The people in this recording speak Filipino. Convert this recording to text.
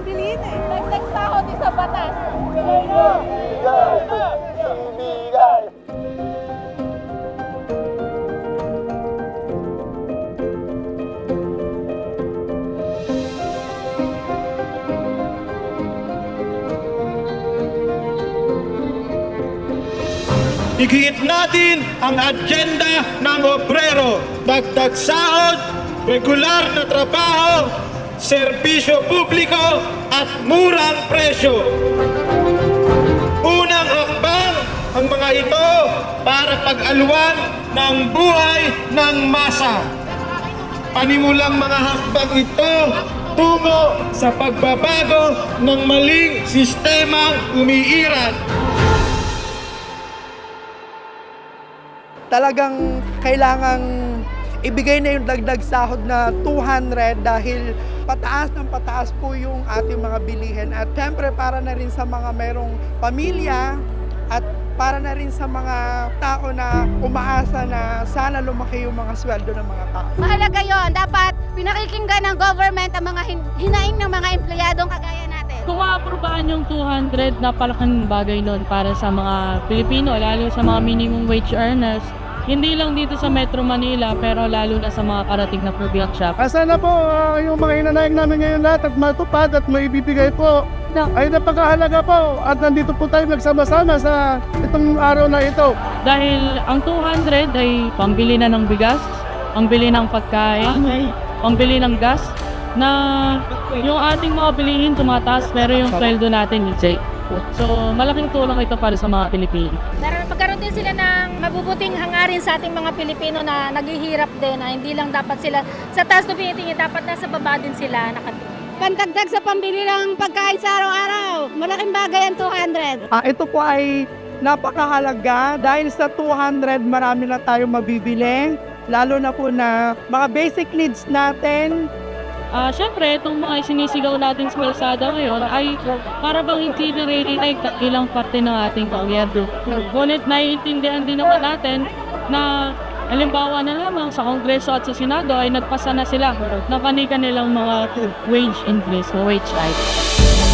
ang bilihin eh. Dagdag sahod sa batas. Igigit natin ang agenda ng obrero. Dagdag sahod, regular na trabaho, serbisyo publiko at murang presyo. Unang hakbang ang mga ito para pag-alwan ng buhay ng masa. Panimulang mga hakbang ito tungo sa pagbabago ng maling sistemang umiiral. talagang kailangang ibigay na yung dagdag sahod na 200 dahil pataas ng pataas po yung ating mga bilihin at syempre para na rin sa mga merong pamilya at para na rin sa mga tao na umaasa na sana lumaki yung mga sweldo ng mga tao. Mahalaga yon. Dapat pinakikinggan ng government ang mga hin- hinaing ng mga empleyadong kagaya natin. Kung maaprubahan yung 200, napalaking bagay nun para sa mga Pilipino, lalo sa mga minimum wage earners. Hindi lang dito sa Metro Manila, pero lalo na sa mga karating na probinsya. Ah, sana po ah, yung mga inanayang namin ngayon lahat at matupad at maibibigay po. Ay napakahalaga po. At nandito po tayo nagsama-sama sa itong araw na ito. Dahil ang 200 ay pambili na ng bigas, pambili ng pagkain, pambili ng gas, na yung ating mga bilihin tumataas pero yung sweldo natin hindi. So, malaking tulong ito para sa mga Pilipino. Nar- Magkaroon din sila ng mabubuting hangarin sa ating mga Pilipino na naghihirap din, na hindi lang dapat sila sa taas na tinitingin, dapat nasa baba din sila nakatingin. Pandagdag sa pambili ng pagkain sa araw-araw. Malaking bagay ang 200. Ah, ito po ay napakahalaga dahil sa 200 marami na tayong mabibili lalo na po na mga basic needs natin Ah, syempre, itong mga sinisigaw natin sa kalsada ngayon ay para bang hindi ang ilang parte ng ating gobyerno. Ngunit naiintindihan din naman natin na halimbawa na lamang sa Kongreso at sa Senado ay nagpasa na sila ng kanilang mga wage increase wage hike.